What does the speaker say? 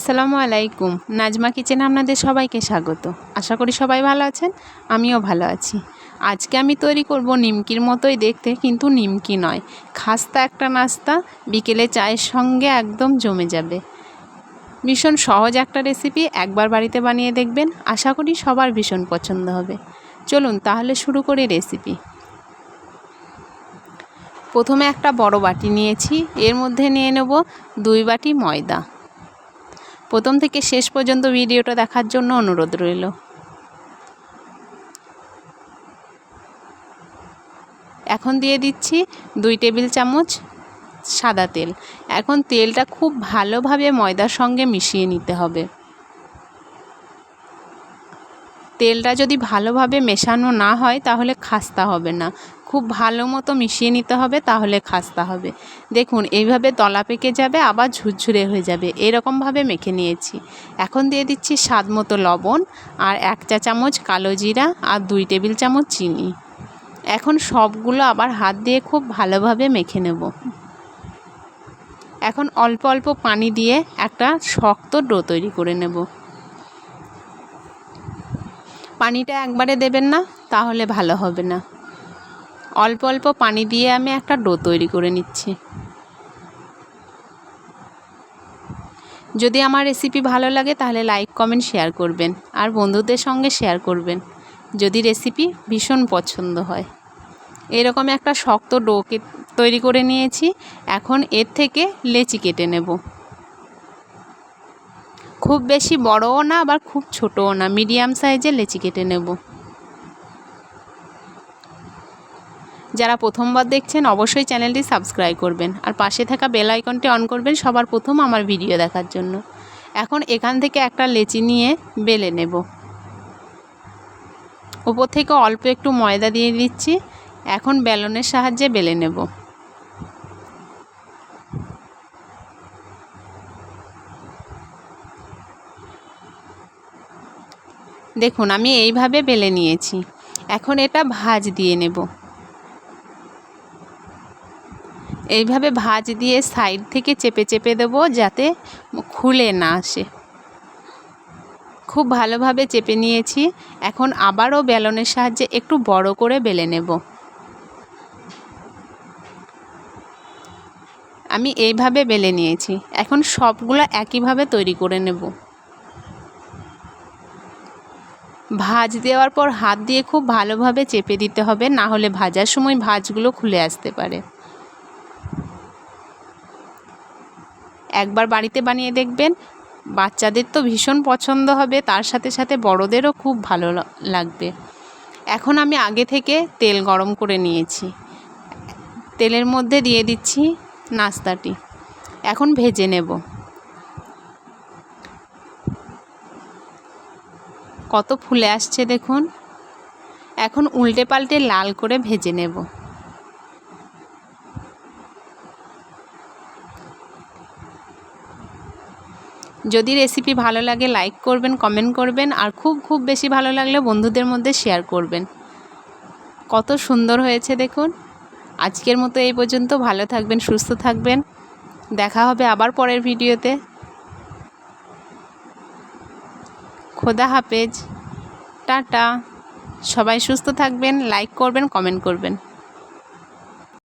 আসসালামু আলাইকুম। নাজমা কিচেনে আপনাদের সবাইকে স্বাগত। আশা করি সবাই ভালো আছেন, আমিও ভালো আছি। আজকে আমি তৈরি করব নিমকির মতোই দেখতে, কিন্তু নিমকি নয়। খাস্তা একটা নাস্তা, বিকেলে চায়ের সঙ্গে একদম জমে যাবে। ভীষণ সহজ একটা রেসিপি, একবার বাড়িতে বানিয়ে দেখবেন। আশা করি সবার ভীষণ পছন্দ হবে। চলুন তাহলে শুরু করি রেসিপি। প্রথমে একটা বড় বাটি নিয়েছি। এর মধ্যে নিয়ে নেব দুই বাটি ময়দা। প্রথম থেকে শেষ পর্যন্ত ভিডিওটা দেখার জন্য অনুরোধ রইল। এখন দিয়ে দিচ্ছি দুই টেবিল চামচ সাদা তেল। এখন তেলটা খুব ভালোভাবে ময়দার সঙ্গে মিশিয়ে নিতে হবে। তেলটা যদি ভালোভাবে মেশানো না হয় তাহলে খাস্তা হবে না। খুব ভালো মতো মিশিয়ে নিতে হবে, তাহলে খাস্তা হবে। দেখুন, এইভাবে তলা পেকে যাবে, আবার ঝুরঝুরে হয়ে যাবে। এরকমভাবে মেখে নিয়েছি। এখন দিয়ে দিচ্ছি স্বাদ মতো লবণ আর এক চা চামচ কালো জিরা আর দুই টেবিল চামচ চিনি। এখন সবগুলো আবার হাত দিয়ে খুব ভালোভাবে মেখে নেব। এখন অল্প অল্প পানি দিয়ে একটা শক্ত ডো তৈরি করে নেব। পানিটা একবারে দেবেন না, তাহলে ভালো হবে না। অল্প অল্প পানি দিয়ে আমি একটা ডো তৈরি করে নিচ্ছি। যদি আমার রেসিপি ভালো লাগে তাহলে লাইক কমেন্ট শেয়ার করবেন। আর বন্ধুদের সঙ্গে শেয়ার করবেন, যদি রেসিপি ভীষণ পছন্দ হয়। এরকম একটা শক্ত ডো তৈরি করে নিয়েছি, এখন এর থেকে লেচি কেটে নেব। খুব বেশি বড়ও না, আবার খুব ছোটও না মিডিয়াম সাইজের লেচি কেটে নেব। যারা প্রথমবার দেখছেন, অবশ্যই চ্যানেলটি সাবস্ক্রাইব করবেন আর পাশে থাকা বেল আইকনটি অন করবেন সবার প্রথম আমার ভিডিও দেখার জন্য। এখন এখান থেকে একটা লেচি নিয়ে বেলে নেব। ওপর থেকে অল্প একটু ময়দা দিয়ে দিচ্ছি। এখন বেলনের সাহায্যে বেলে নেব। দেখুন, আমি এইভাবে বেলে নিয়েছি। এখন এটা ভাজ দিয়ে নেব। এইভাবে ভাজ দিয়ে সাইড থেকে চেপে চেপে দেবো যাতে খুলে না আসে। খুব ভালোভাবে চেপে নিয়েছি। এখন আবারও বেলনের সাহায্যে একটু বড় করে বেলে নেব। আমি এইভাবে বেলে নিয়েছি। এখন সবগুলো একইভাবে তৈরি করে নেব। ভাজ দেওয়ার পর হাত দিয়ে খুব ভালোভাবে চেপে দিতে হবে, না হলে ভাজার সময় ভাজগুলো খুলে আসতে পারে। একবার বাড়িতে বানিয়ে দেখবেন। বাচ্চাদের তো ভীষণ পছন্দ হবে, তার সাথে সাথে বড়দেরও খুব ভালো লাগবে। এখন আমি আগে থেকে তেল গরম করে নিয়েছি। তেলের মধ্যে দিয়ে দিচ্ছি নাস্তাটি। এখন ভেজে নেব। কত ফুলে আসছে দেখুন। এখন উল্টে পাল্টে লাল করে ভেজে নেব। যদি রেসিপি ভালো লাগে লাইক করবেন কমেন্ট করবেন, আর খুব খুব বেশি ভালো লাগলে বন্ধুদের মধ্যে শেয়ার করবেন। কত সুন্দর হয়েছে দেখুন। আজকের মতো এই পর্যন্ত, ভালো থাকবেন, সুস্থ থাকবেন। দেখা হবে আবার পরের ভিডিওতে। খোদা হাফেজ। টাটা। সবাই সুস্থ থাকবেন লাইক করবেন কমেন্ট করবেন।